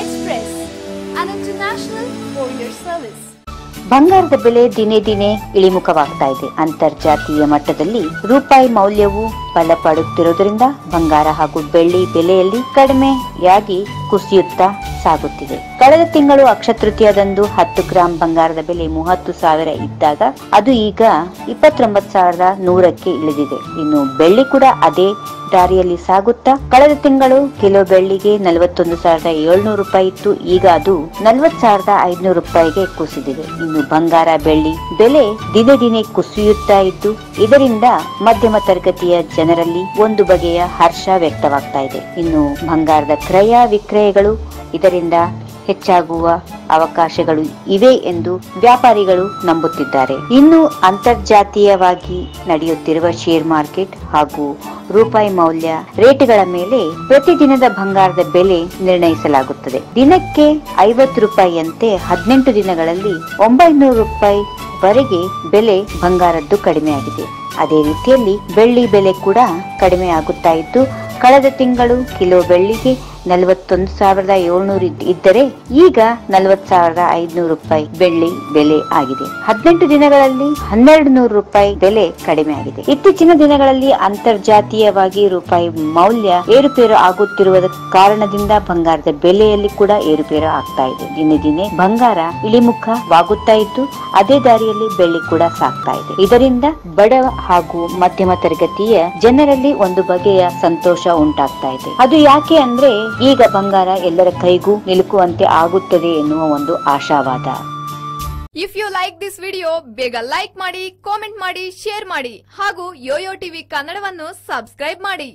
Express, an international courier service ಬಂಗಾರದ ಬೆಲೆ ದಿನೇ ದಿನೇ ಇಳಿಮುಖವಾಗ್ತಾ ಇದೆ. ಅಂತರ್ಜಾತೀಯ ಮಟ್ಟದಲ್ಲಿ ರೂಪಾಯಿ ಮೌಲ್ಯವು ಬಲಪಡುತ್ತಿರುವುದರಿಂದ ಬಂಗಾರ ಹಾಗೂ ಬೆಳ್ಳಿ ಬೆಲೆಯಲ್ಲಿ ಕಡಿಮೆಯಾಗಿ ಕುಸಿಯುತ್ತಾ ಸಾಗುತ್ತಿದೆ. ಕಳೆದ ತಿಂಗಳು ಅಕ್ಷತೃತೀಯದಂದು ಹತ್ತು ಗ್ರಾಂ ಬಂಗಾರದ ಬೆಲೆ ಮೂವತ್ತು ಸಾವಿರ ಇದ್ದಾಗ ಅದು ಈಗ ಇಪ್ಪತ್ತೊಂಬತ್ತು ಸಾವಿರದ ನೂರಕ್ಕೆ ಇಳಿದಿದೆ. ಇನ್ನು ಬೆಳ್ಳಿ ಕೂಡ ಅದೇ ದಾರಿಯಲ್ಲಿ ಸಾಗುತ್ತಾ ಕಳೆದ ತಿಂಗಳು ಕಿಲೋ ಬೆಳ್ಳಿಗೆ ನಲವತ್ತೊಂದು ಸಾವಿರದ ಏಳ್ನೂರು ರೂಪಾಯಿ ಇತ್ತು. ಈಗ ಅದು ನಲವತ್ ಸಾವಿರದ ಐದ್ನೂರು ರೂಪಾಯಿಗೆ ಕುಸಿದಿದೆ. ಇನ್ನು ಬಂಗಾರ ಬೆಳ್ಳಿ ಬೆಲೆ ದಿನೇ ದಿನೇ ಕುಸಿಯುತ್ತಾ ಇದ್ದು, ಇದರಿಂದ ಮಧ್ಯಮ ತರಗತಿಯ ಜನರಲ್ಲಿ ಒಂದು ಬಗೆಯ ಹರ್ಷ ವ್ಯಕ್ತವಾಗ್ತಾ ಇದೆ. ಇನ್ನು ಬಂಗಾರದ ಕ್ರಯ ವಿಕ್ರಯಗಳು ಇದರಿಂದ ಹೆಚ್ಚಾಗುವ ಅವಕಾಶಗಳು ಇವೆ ಎಂದು ವ್ಯಾಪಾರಿಗಳು ನಂಬುತ್ತಿದ್ದಾರೆ. ಇನ್ನು ಅಂತರ್ಜಾತೀಯವಾಗಿ ನಡೆಯುತ್ತಿರುವ ಶೇರ್ ಮಾರ್ಕೆಟ್ ಹಾಗೂ ರೂಪಾಯಿ ಮೌಲ್ಯ ರೇಟ್ಗಳ ಮೇಲೆ ಪ್ರತಿದಿನದ ಬಂಗಾರದ ಬೆಲೆ ನಿರ್ಣಯಿಸಲಾಗುತ್ತದೆ. ದಿನಕ್ಕೆ ಐವತ್ತು ರೂಪಾಯಿಯಂತೆ ಹದಿನೆಂಟು ದಿನಗಳಲ್ಲಿ ಒಂಬೈನೂರು ರೂಪಾಯಿ ವರೆಗೆ ಬೆಲೆ ಬಂಗಾರದ್ದು ಕಡಿಮೆಯಾಗಿದೆ. ಅದೇ ರೀತಿಯಲ್ಲಿ ಬೆಳ್ಳಿ ಬೆಲೆ ಕೂಡ ಕಡಿಮೆ ಆಗುತ್ತಾ ಇದ್ದು, ಕಳೆದ ತಿಂಗಳು ಕಿಲೋ ಬೆಳ್ಳಿಗೆ ನಲವತ್ತೊಂದು ಸಾವಿರದ ಏಳ್ನೂರು ಇದ್ದರೆ ಈಗ ನಲವತ್ ಸಾವಿರದ ಐದ್ನೂರು ರೂಪಾಯಿ ಬೆಳ್ಳಿ ಬೆಲೆ ಆಗಿದೆ. ಹದಿನೆಂಟು ದಿನಗಳಲ್ಲಿ ಹನ್ನೆರಡು ನೂರು ರೂಪಾಯಿ ಬೆಲೆ ಕಡಿಮೆ ಆಗಿದೆ. ಇತ್ತೀಚಿನ ದಿನಗಳಲ್ಲಿ ಅಂತರ್ಜಾತೀಯವಾಗಿ ರೂಪಾಯಿ ಮೌಲ್ಯ ಏರುಪೇರು ಆಗುತ್ತಿರುವ ಕಾರಣದಿಂದ ಬಂಗಾರದ ಬೆಲೆಯಲ್ಲಿ ಕೂಡ ಏರುಪೇರು ಆಗ್ತಾ ಇದೆ. ದಿನೇ ದಿನೇ ಬಂಗಾರ ಇಳಿಮುಖವಾಗುತ್ತಾ ಇದ್ದು, ಅದೇ ದಾರಿಯಲ್ಲಿ ಬೆಳ್ಳಿ ಕೂಡ ಸಾಗ್ತಾ ಇದೆ. ಇದರಿಂದ ಬಡ ಹಾಗೂ ಮಧ್ಯಮ ತರಗತಿಯ ಜನರಲ್ಲಿ ಒಂದು ಬಗೆಯ ಸಂತೋಷ ಉಂಟಾಗ್ತಾ ಇದೆ. ಅದು ಯಾಕೆ ಅಂದ್ರೆ ಈಗ ಬಂಗಾರ ಎಲ್ಲರ ಕೈಗೂ ನಿಲುಕುವಂತೆ ಆಗುತ್ತದೆ ಎನ್ನುವ ಒಂದು ಆಶಾವಾದ. If you like this video ಬೇಗ ಲೈಕ್ ಮಾಡಿ ಕಾಮೆಂಟ್ ಮಾಡಿ ಶೇರ್ ಮಾಡಿ ಹಾಗೂ ಯೋಯೋ ಟಿವಿ ಕನ್ನಡವನ್ನು ಸಬ್ಸ್ಕ್ರೈಬ್ ಮಾಡಿ.